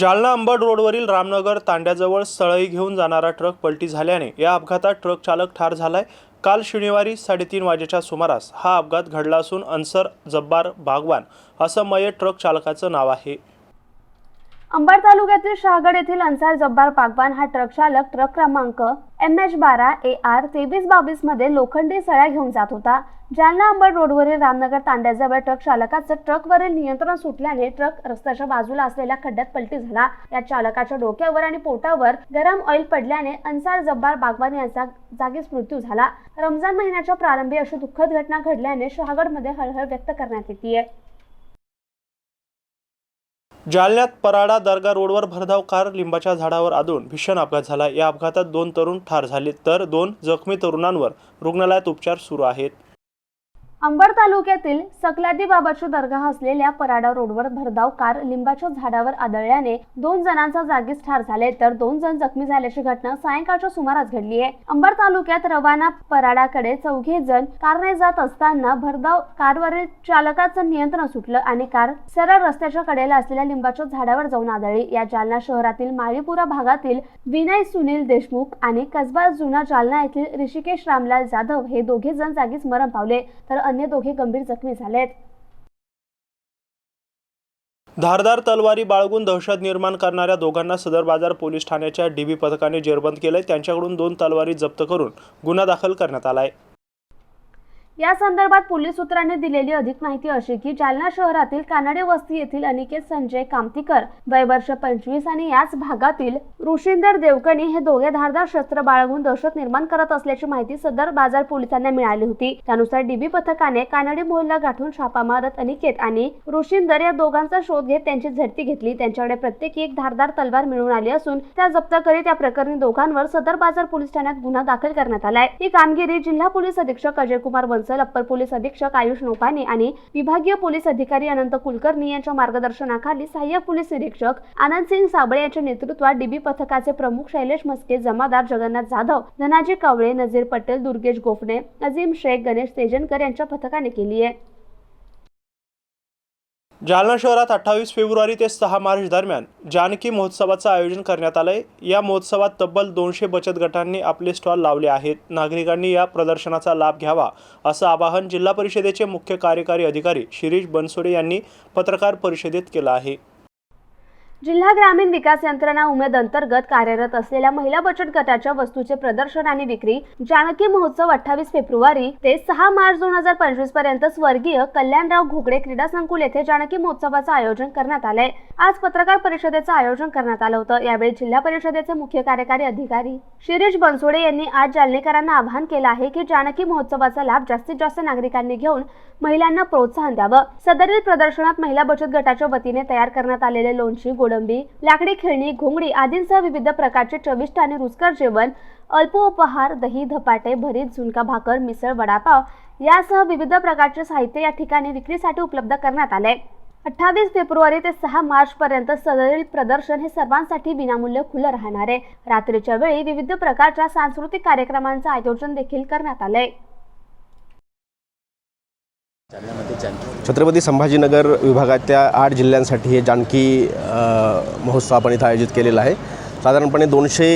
जालना अंबड रोडवरील रामनगर तांड्याजवळ सळई घेऊन जाणारा ट्रक पलटी झाल्याने या अपघातात ट्रक चालक ठार झालाय. काल शनिवारी साडेतीन वाजेच्या सुमारास हा अपघात घडला असून अन्सर जब्बार बागवान असं मयत ट्रक चालकाचं नाव आहे. अंबड तालुक्यातील शहागड येथील अन्सार जब्बार पागवान हा ट्रक चालक ट्रक क्रमांक एम एच बारा ए आर तेवीस बावीसमध्ये लोखंडी सळ्या घेऊन जात होता. जालना अंबड रोडवरील रामनगर तांड्याजवळ ट्रक चालकाचं ट्रकवरील नियंत्रण सुटल्याने ट्रक रस्त्याच्या बाजूला असलेल्या खड्ड्यात पलटी झाला. या चालकाच्या डोक्यावर आणि पोटावर गरम ऑइल पडल्याने अन्सार जब्बार बागवान यांचा जागीच मृत्यू झाला. रमजान महिन्याच्या प्रारंभी अशी दुःखद घटना घडल्याने शहागडमध्ये हळहळ व्यक्त करण्यात येते जालन्यात पराडा दर्गा रोडवर भरधाव कार लिंबाच्या झाडावर आदळून भीषण अपघात झाला. या अपघातात दोन तरुण ठार झाले तर दोन जखमी तरुणांवर रुग्णालयात उपचार सुरू आहेत. अंबड तालुक्यातील सकलादी बाबाची दर्गा असलेल्या पराडा रोडवर भरधाव कार लिंबाच्या झाडावर आदळल्याने दोन जणांचा जागीच ठार झाले तर दोन जण जखमी झाल्याची घटना सायंकाळच्या सुमारास घडली आहे. अंबड तालुक्यात रवाना पराडाकडे चौघे जण कारने जात असताना भरधाव कारवरील चालकाचं नियंत्रण सुटलं आणि कार सरळ रस्त्याच्या कडेला असलेल्या लिंबाच्या झाडावर जाऊन आदळली. या जालना शहरातील माळीपुरा भागातील विनय सुनील देशमुख आणि कसबा जुना जालना येथील ऋषिकेश रामलाल जाधव हे दोघे जण जागीच मरण पावले. तर अन्य दोघे गंभीर जखमी झालेत. धारदार तलवारी बाळगून दहशत निर्माण करणाऱ्या दोघांना सदर बाजार पोलीस ठाण्याच्या डीबी पथकाने जेरबंद केलंय. त्यांच्याकडून दोन तलवारी जप्त करून गुन्हा दाखल करण्यात आलाय. या संदर्भात पोलीस सूत्रांनी दिलेली अधिक माहिती अशी की जालना शहरातील कानडे वस्ती येथील अनिकेत संजय कामतीकर वय वर्ष पंचवीस आणि याच भागातील ऋषिंदर देवकणी हे दोघे धारदार शस्त्र बाळगून दहशत निर्माण करत असल्याची माहिती सदर बाजार पोलिसांना मिळाली होती. त्यानुसार डीबी पथकाने कानडी मोहल्ला गाठून छापा मारत अनिकेत आणि ऋषिंदर या दोघांचा शोध घेत त्यांची झडती घेतली. त्यांच्याकडे प्रत्येकी एक धारदार तलवार मिळून आली असून त्या जप्त करीत या प्रकरणी दोघांवर सदर बाजार पोलीस ठाण्यात गुन्हा दाखल करण्यात आलाय. ही कामगिरी जिल्हा पोलीस अधीक्षक अजय कुमार बन्सल अप्पर पोलीस अधीक्षक आयुष नोपाने आणि विभागीय पोलीस अधिकारी अनंत कुलकर्णी यांच्या मार्गदर्शनाखाली सहाय्यक पोलीस निरीक्षक आनंद सिंग साबळे यांच्या नेतृत्वात डीबी पथकाचे प्रमुख शैलेश मस्के जमादार जगन्नाथ जाधव धनाजी कावळे नजीर पटेल दुर्गेश गोफणे अजीम शेख गणेश तेजनकर यांच्या पथकाने केली आहे. जालना शहरात अठ्ठावीस फेब्रुवारी ते सहा मार्च दरम्यान जानकी महोत्सवाचं आयोजन करण्यात आलंय. या महोत्सवात तब्बल दोनशे बचत गटांनी आपले स्टॉल लावले आहेत. नागरिकांनी या प्रदर्शनाचा लाभ घ्यावा असं आवाहन जिल्हा परिषदेचे मुख्य कार्यकारी अधिकारी शिरीष बनसोडे यांनी पत्रकार परिषदेत केलं आहे. जिल्हा ग्रामीण विकास यंत्रणा उमेद अंतर्गत कार्यरत असलेल्या महिला बचत गटाच्या वस्तूचे प्रदर्शन आणि विक्री जानकी महोत्सव अठ्ठावीस फेब्रुवारी ते सहा मार्च दोन हजार पंचवीसपर्यंत स्वर्गीय कल्याणराव घोगडे क्रीडा संकुल येथे जानकी महोत्सवाचं आयोजन करण्यात आलंय. आज पत्रकार परिषदेचं आयोजन करण्यात आलं होतं. यावेळी जिल्हा परिषदेचे मुख्य कार्यकारी अधिकारी शिरीष बनसोडे यांनी आज जालनेकरांना आवाहन केलं आहे की जानकी महोत्सवाचा लाभ जास्तीत जास्त नागरिकांनी घेऊन महिलांना प्रोत्साहन द्यावं. सदरील प्रदर्शनात महिला बचत गटाच्या वतीने तयार करण्यात आलेले लोणची गोड कोडंबी लाकडी खेळणी घोंगडी आदींसह विविध प्रकारचे चविष्ट आणि रुचकर जेवण अल्प उपहार दही धपाटे भरीत झुणका भाकर मिसळ वडापाव यासह विविध प्रकारचे साहित्य या ठिकाणी विक्रीसाठी उपलब्ध करण्यात आले. अठ्ठावीस फेब्रुवारी ते सहा मार्च पर्यंत सदरील प्रदर्शन हे सर्वांसाठी विनामूल्य खुलं राहणार आहे. रात्रीच्या वेळी विविध प्रकारच्या सांस्कृतिक कार्यक्रमांचं आयोजन देखील करण्यात आलंय. छत्रपती संभाजीनगर विभागातल्या आठ जिल्ह्यांसाठी हे जानकी महोत्सव आपण इथं आयोजित केलेला आहे. साधारणपणे दोनशे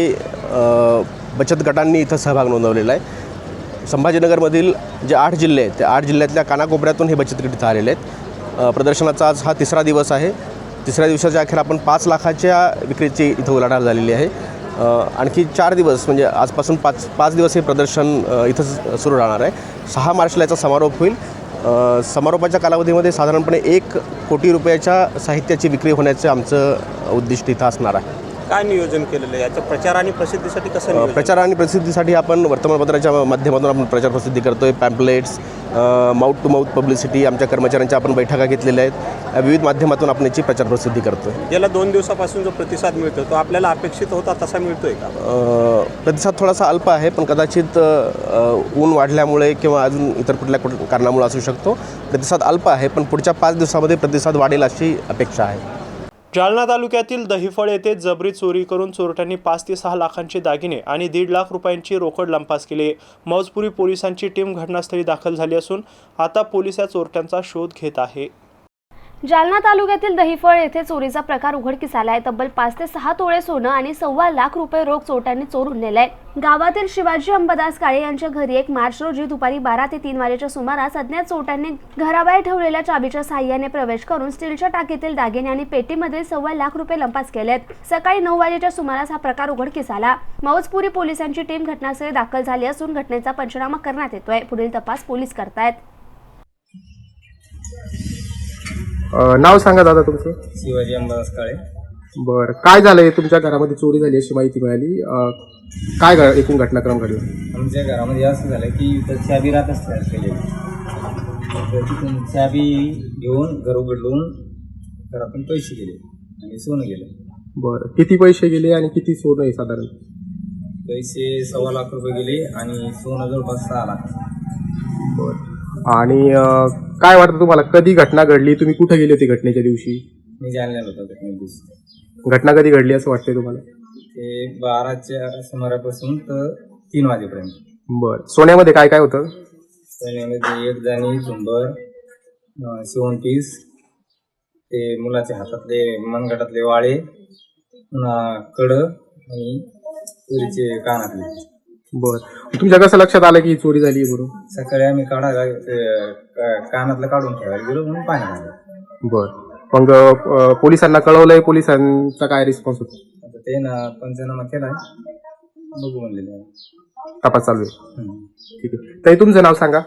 बचत गटांनी इथं सहभाग नोंदवलेला आहे. संभाजीनगरमधील जे आठ जिल्हे आहेत त्या आठ जिल्ह्यातल्या कानाकोपऱ्यातून हे बचत गट इथं आलेले आहेत. प्रदर्शनाचा आज हा तिसरा दिवस आहे. तिसऱ्या दिवसाच्या अखेर आपण पाच लाखाच्या विक्रीची इथं उलाढाल झालेली आहे. आणखी चार दिवस म्हणजे आजपासून पाच पाच दिवस हे प्रदर्शन इथं सुरू राहणार आहे. सहा मार्चला याचा समारोप होईल. समारोपाच्या कालावधीमध्ये साधारणपणे एक कोटी रुपयाच्या साहित्याची विक्री होण्याचं आमचं उद्दिष्ट इथं असणार आहे. काय नियोजन केलेलं आहे? याच्या प्रचार आणि प्रसिद्धीसाठी कसं प्रचार आणि प्रसिद्धीसाठी आपण वर्तमानपत्राच्या माध्यमातून आपण प्रचार प्रसिद्धी करतोय. Pamphlets mouth to mouth publicity आमच्या कर्मचाऱ्यांच्या आपण बैठका घेतलेल्या आहेत. विविध माध्यमातून आपण याची प्रचार प्रसिद्धी करतोय. गेल्या दोन दिवसापासून जो प्रतिसाद मिळतो तो आपल्याला अपेक्षित होता तसा मिळतोय का? प्रतिसाद थोडासा अल्प आहे पण कदाचित ऊन वाढल्यामुळे किंवा अजून इतर कुठल्या कुठ कारणामुळे असू शकतो. प्रतिसाद अल्प आहे पण पुढच्या पाच दिवसामध्ये प्रतिसाद वाढेल अशी अपेक्षा आहे. जालना तालुक्यातील दहिफळ येथे जबरी चोरी करून चोरट्यांनी पाच ते सहा लाखांचे दागिने आणि दीड लाख रुपयांची रोकड लंपास केली. मौजपुरी पोलिसांची टीम घटनास्थळी दाखल झाली असून आता पोलीस या चोरट्यांचा शोध घेत आहे. जालना तालुक्यातील दहिफळ येथे चोरीचा प्रकार उघडकीस आलाय. तब्बल पाच ते सहा तोळे सोनं आणि सव्वा लाख रुपये रोख चोरट्यांनी चोरून नेलाय. गावातील शिवाजी अंबादास काळे यांच्या घरी एक मार्च रोजी दुपारी बारा ते तीन वाजेच्या सुमारास अज्ञात चोरट्यांनी घराबाहेर ठेवलेल्या चाबीच्या साह्याने प्रवेश करून स्टीलच्या टाकीतील दागिने आणि पेटीमध्ये सव्वा लाख रुपये लंपास केलेत. सकाळी नऊ वाजेच्या सुमारास हा प्रकार उघडकीस आला. मौजपुरी पोलिसांची टीम घटनास्थळी दाखल झाली असून घटनेचा पंचनामा करण्यात येतोय. पुढील तपास पोलीस करतायत. अ, नाव सांगा दादा तुमचं. शिवाजी अंबादास काळे. बरं काय झालंय? तुमच्या घरामध्ये चोरी झाली अशी माहिती मिळाली. अ, काय घ- एकूण घटनाक्रम घडला? आमच्या घरामध्ये असं झालं की इथं चाबी राहत असते तर तिथून चाबी घेऊन घर उघडून घरातून पैसे गेले आणि सोनं गेलं. बरं किती पैसे गेले आणि किती सोनं आहे साधारण? पैसे सव्वा लाख रुपये गेले आणि सोनं जवळपास सहा लाख. बरं. आणि अ, काय वाटतं तुम्हाला? कधी घटना घडली? तुम्ही कुठे गेले होते घटनेच्या दिवशी? मी जाणलेलं होतं घटने दिवशी. घटना कधी घडली असं वाटतंय तुम्हाला? ते बाराच्या सुमारापासून तर तीन वाजेपर्यंत. बरं. सोन्यामध्ये काय काय होतं? सोन्यामध्ये एक जाणी झुंबर अं, शिवणपीस ते मुलाच्या हातातले मनगटातले वाळे पुन्हा कडं आणि पुरीचे कानातले. बरं. तुमच्या कसं लक्षात आलं की ही चोरी झाली बरोबर सकाळी आम्ही काढा ते, का- कानातलं काढून ठेवायला गेलो म्हणून पाण्यात आलं बरं. मग अ, पोलिसांना कळवलंय पोलिसांचा काय रिस्पॉन्स होता? आता ते ना पंचनामा केलाय. बघू म्हणलेलं आहे. तपास चालू आहे. हम्म. ठीक आहे. ताई तुमचं नाव सांगा.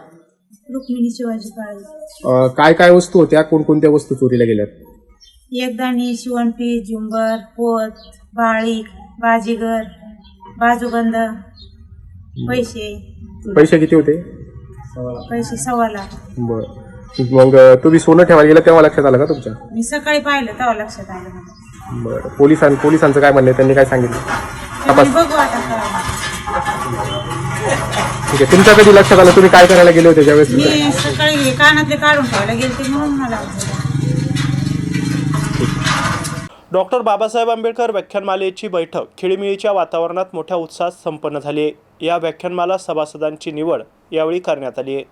रुक्मिणी शिवाजी काळे अ, काय काय वस्तू होत्या? कोणकोणत्या वस्तू चोरीला गेल्यात? एकदाणी शिवणपीठ झुंबर पोत बाळी बाजीगर बाजूबंद पैसे. पैसे किती होते? पैसे सव्वा लाख. बरं. मग तुम्ही सोनं ठेवायला गेलं तेव्हा लक्षात आलं का तुमच्या? मी सकाळी पाहिलं तेव्हा लक्षात आलं मला. बरं. पोलिसां पोलिसांचं काय म्हणणं आहे? त्यांनी काय सांगितलं? ते म्हणे, बघू आता काय ठीक आहे. तुमच्या कधी लक्षात आलं? तुम्ही काय करायला गेले होते ज्यावेळेस? मी सकाळी कानातले काढून ठेवायला गेलते म्हणून मला. डॉक्टर बाबासाहेब आंबेडकर व्याख्यानमालेची बैठक खिळीमिळीच्या वातावरणात मोठ्या उत्साहात संपन्न झाली आहे. या व्याख्यानमाला सभासदांची निवड यावेळी करण्यात आली आहे.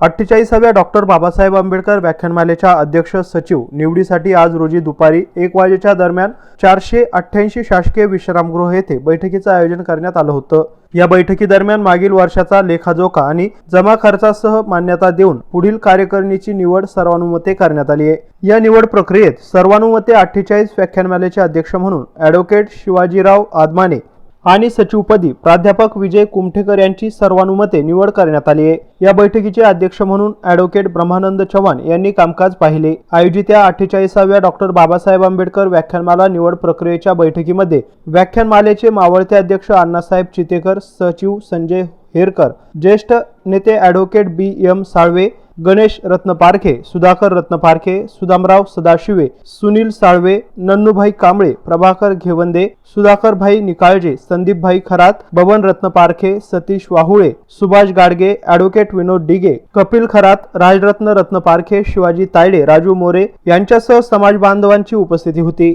अठ्ठेचाळीसाव्या डॉक्टर बाबासाहेब आंबेडकर व्याख्यानमालेच्या अध्यक्ष सचिव निवडीसाठी आज रोजी दुपारी एक वाजेच्या दरम्यान चारशे अठ्ठ्याऐंशी शासकीय विश्रामगृह येथे बैठकीचं आयोजन करण्यात आलं होतं. या बैठकीदरम्यान मागील वर्षाचा लेखाजोखा आणि जमा खर्चासह मान्यता देऊन पुढील कार्यकारिणीची निवड सर्वानुमते करण्यात आली आहे. या निवड प्रक्रियेत सर्वानुमते अठ्ठेचाळीस व्याख्यानमालेचे अध्यक्ष म्हणून ॲडव्होकेट शिवाजीराव आदमाने आणि सचिवपदी प्राध्यापक विजय कुमठेकर यांची सर्वानुमते निवड करण्यात आली आहे. या बैठकीचे अध्यक्ष म्हणून ॲडव्होकेट ब्रह्मानंद चव्हाण यांनी कामकाज पाहिले. आयोजित या अठ्ठेचाळीसाव्या डॉक्टर बाबासाहेब आंबेडकर व्याख्यानमाला निवड प्रक्रियेच्या बैठकीमध्ये व्याख्यानमालेचे मावळते अध्यक्ष अण्णासाहेब चितेकर सचिव संजय हेरकर ज्येष्ठ नेते advocate B M Salve Ganesh Ratna Parkhe Sudhakar रत्न पारखे सुदामराव सदाशिवे सुनील साळवे नन्नूभाई कांबळे प्रभाकर घेवंदे सुधाकरभाई निकाळजे संदीपभाई खरात बबन रत्न पारखे सतीश वाहुळे सुभाष गाडगे ॲडव्होकेट विनोद डिगे कपिल खरात राजरत्न रत्न पारखे शिवाजी तायडे राजू मोरे यांच्यासह समाज बांधवांची उपस्थिती होती.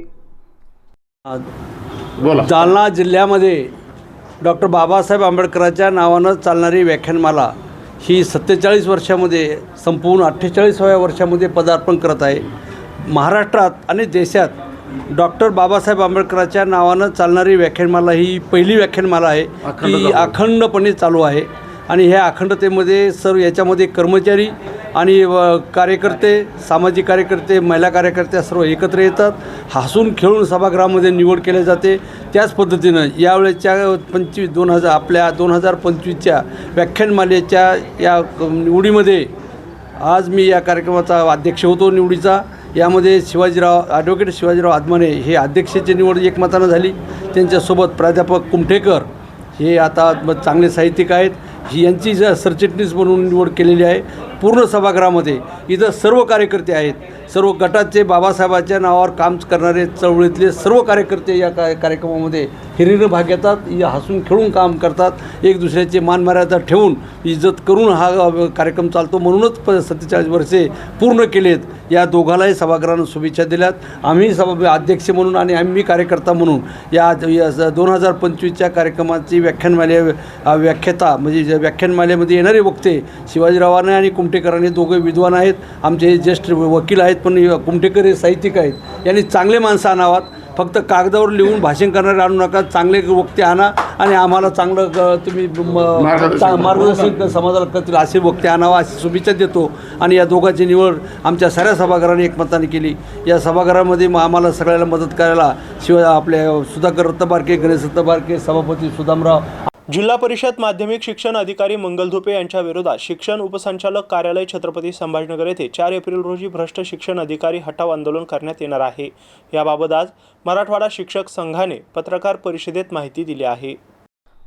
जालना जिल्ह्यामध्ये डॉक्टर बाबासाहेब आंबेडकरांच्या नावानं चालणारी व्याख्यानमाला ही सत्तेचाळीस वर्षामध्ये संपूर्ण अठ्ठेचाळीसाव्या वर्षामध्ये पदार्पण करत आहे. महाराष्ट्रात आणि देशात डॉक्टर बाबासाहेब आंबेडकरांच्या नावानं चालणारी व्याख्यानमाला ही पहिली व्याख्यानमाला आहे. की अखंडपणे चालू आहे. आणि ह्या अखंडतेमध्ये सर्व याच्यामध्ये कर्मचारी आणि व कार्यकर्ते सामाजिक कार्यकर्ते महिला कार्यकर्त्या सर्व एकत्र येतात. हसून खेळून सभागृहामध्ये निवड केली जाते. त्याच पद्धतीनं यावेळेच्या पंचवीस दोन हजार आपल्या दोन हजार पंचवीसच्या व्याख्यानमालेच्या या निवडीमध्ये आज मी या कार्यक्रमाचा अध्यक्ष होतो निवडीचा. यामध्ये शिवाजीराव ॲडव्होकेट शिवाजीराव आदमाने हे अध्यक्षाची निवड एकमतानं झाली. त्यांच्यासोबत प्राध्यापक कुमठेकर हे आता चांगले साहित्यिक आहेत. ही यांची ज सरचिटणीस म्हणून निवड केलेली आहे पूर्ण सभागृहामध्ये इथं सर्व कार्यकर्ते आहेत. सर्व गटाचे बाबासाहेबाच्या नावावर काम करणारे चळवळीतले सर्व कार्यकर्ते या का कार्यक्रमामध्ये हिरीनं भाग घेतात या हसून खेळून काम करतात एक दुसऱ्याचे मानमर्यादा ठेवून इज्जत करून हा कार्यक्रम चालतो म्हणूनच प सत्तेचाळीस वर्षे पूर्ण केलेत. या दोघालाही सभागृहानं शुभेच्छा दिल्यात. आम्ही सभा अध्यक्ष म्हणून आणि आम्ही कार्यकर्ता म्हणून या दोन हजार पंचवीसच्या कार्यक्रमाची व्याख्यानमाले व्याख्याता म्हणजे व्याख्यानमालेमध्ये येणारे वक्ते शिवाजीरावाने आणि कुमटेकरांनी दोघे विद्वान आहेत. आमचे हे ज्येष्ठ वकील आहेत पण कुमटेकर हे साहित्यिक आहेत. यांनी चांगले माणसं आणावात. फक्त कागदावर लिहून भाषण करणारे आणू नका. चांगले वक्ते आणा आणि आम्हाला चांगलं तुम्ही मार्गदर्शन समाजाला करतील असे वक्ते आणावा अशी शुभेच्छा देतो. आणि या दोघांची निवड आमच्या साऱ्या सभागृहाने एकमताने केली. या सभागृहामध्ये मग आम्हाला सगळ्याला मदत करायला शिवाय आपल्या सुधाकर रत्तबारके गणेश रत्तबारके सभापती सुदामराव जिल्हा परिषद माध्यमिक शिक्षण अधिकारी मंगल धुपे यांच्या विरोधात शिक्षण उपसंचालक कार्यालय छत्रपती संभाजीनगर येथे चार एप्रिल रोजी भ्रष्ट शिक्षण अधिकारी हटाव आंदोलन करण्यात येणार आहे. याबाबत आज मराठवाडा शिक्षक संघाने पत्रकार परिषदेत माहिती दिली आहे.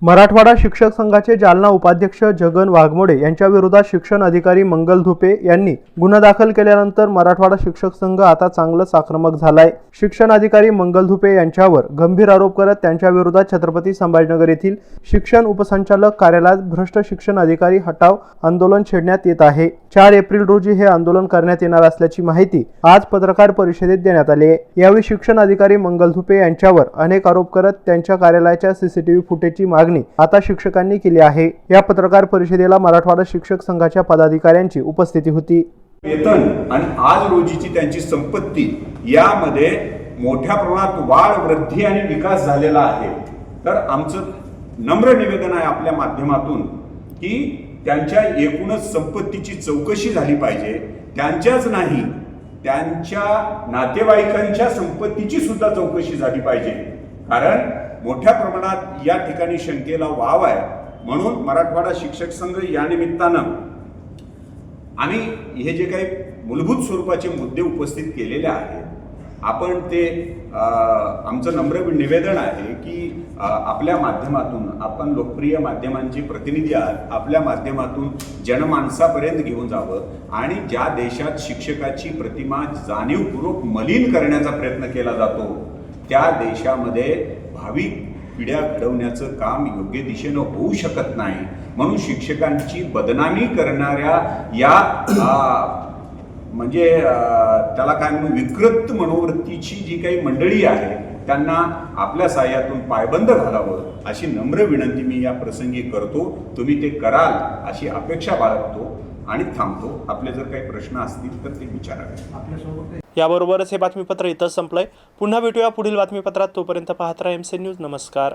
मराठवाडा शिक्षक संघाचे जालना उपाध्यक्ष जगन वाघमोडे यांच्या विरोधात शिक्षण अधिकारी मंगल धुपे यांनी गुन्हा दाखल केल्यानंतर मराठवाडा शिक्षक संघ आता चांगलंच आक्रमक झालाय. शिक्षण अधिकारी मंगल धुपे यांच्यावर गंभीर आरोप करत त्यांच्या विरोधात छत्रपती संभाजीनगर येथील शिक्षण उपसंचालक कार्यालयात भ्रष्ट शिक्षण अधिकारी हटाव आंदोलन छेडण्यात येत आहे. चार एप्रिल रोजी हे आंदोलन करण्यात येणार असल्याची माहिती आज पत्रकार परिषदेत देण्यात आली आहे. यावेळी शिक्षण अधिकारी मंगल धुपे यांच्यावर अनेक आरोप करत त्यांच्या कार्यालयाच्या सीसीटीव्ही फुटेजची मागणी आता शिक्षकांनी केली आहे. या पत्रकार परिषदेला मराठवाडा शिक्षक संघाच्या पदाधिकाऱ्यांची उपस्थिती होती. वेतन आणि आज रोजीची त्यांची संपत्ती यामध्ये मोठ्या प्रमाणात वाढ वृद्धी आणि विकास झालेला आहे. तर आमचं नम्र निवेदन आहे आपल्या माध्यमातून की त्यांच्या एकूणच संपत्तीची चौकशी झाली पाहिजे. त्यांच्याच नाही त्यांच्या नातेवाईकांच्या संपत्तीची सुद्धा चौकशी झाली पाहिजे. कारण मोठ्या प्रमाणात या ठिकाणी शंकेला वाव आहे. म्हणून मराठवाडा शिक्षक संघ या निमित्तानं आम्ही हे जे काही मूलभूत स्वरूपाचे मुद्दे उपस्थित केलेले आहेत आपण ते आमचं नम्र निवेदन आहे की आपल्या माध्यमातून आपण लोकप्रिय माध्यमांचे प्रतिनिधी आहात आपल्या माध्यमातून जनमानसापर्यंत घेऊन जावं आणि ज्या देशात शिक्षकाची प्रतिमा जाणीवपूर्वक मलिन करण्याचा प्रयत्न केला जातो त्या देशामध्ये भावी पिढ्या घडवण्याचं काम योग्य दिशेनं होऊ शकत नाही. म्हणून शिक्षकांची बदनामी करणाऱ्या या म्हणजे त्याला काय म्हणून विकृत मनोवृत्तीची जी काही मंडळी आहे त्यांना आपल्या साह्यातून पायबंद घालावं अशी नम्र विनंती मी या प्रसंगी करतो. तुम्ही ते कराल अशी अपेक्षा बाळगतो आणि थांबतो. आपले जर काही प्रश्न असतील तर ते विचारावे. याबरोबरच हे बातमीपत्र इथंच संपलंय. पुन्हा भेटूया पुढील बातमीपत्रात. तोपर्यंत पाहत राहा एम सी न्यूज नमस्कार.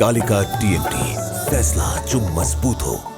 कालिका टीएमटी फैसला जो मजबूत हो।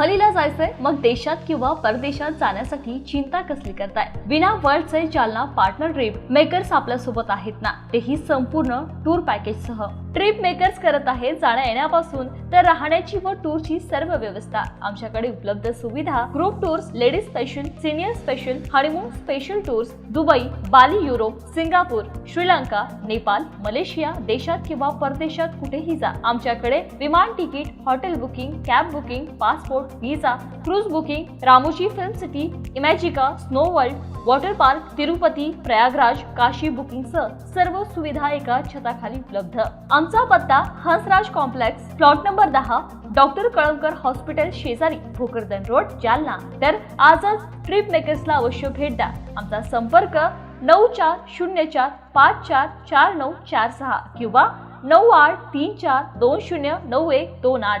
सहलीला जायचंय मग देशात किंवा परदेशात जाण्यासाठी चिंता कसली करताय? विना वर्ल्डचे जालना पार्टनर ट्रिप मेकर्स आपल्यासोबत आहेत ना? तेही संपूर्ण टूर पॅकेज सह. ट्रिप मेकर्स करत आहे जाण्या येण्यापासून. तर राहण्याची व टूरची सर्व व्यवस्था. आमच्याकडे उपलब्ध सुविधा group tours ladies special senior special honeymoon special tours Dubai Bali Europe Singapore Sri Lanka Nepal Malaysia देशात किंवा परदेशात कुठेही जा. आमच्याकडे विमान ticket hotel booking cab booking passport visa cruise booking Ramoji film city Imagica snow world water park Tirupati Prayagraj Kashi booking सह सर्व सुविधा एका छताखाली उपलब्ध. आमचा पत्ता हंसराज कॉम्प्लेक्स प्लॉट नंबर दहा डॉक्टर कळमकर हॉस्पिटल शेजारी भोकरदन रोड जालना. तर आजच ट्रिप मेकर्सला अवश्य भेट द्या. आमचा संपर्क नऊ चार शून्य चार पाच चार चार नऊ चार सहा किंवा नऊ आठ तीन चार दोन शून्य नऊ एक दोन आठ.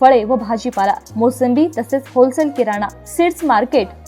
फळे व भाजीपाला मोसंबी तसेच होलसेल किराणा सीड्स मार्केट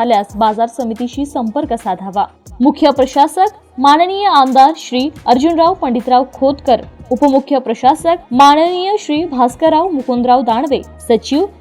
झाल्यास बाजार समितीशी संपर्क साधावा. मुख्य प्रशासक माननीय आमदार श्री अर्जुनराव पंडितराव खोतकर उपमुख्य प्रशासक माननीय श्री भास्करराव मुकुंदराव दानवे सचिव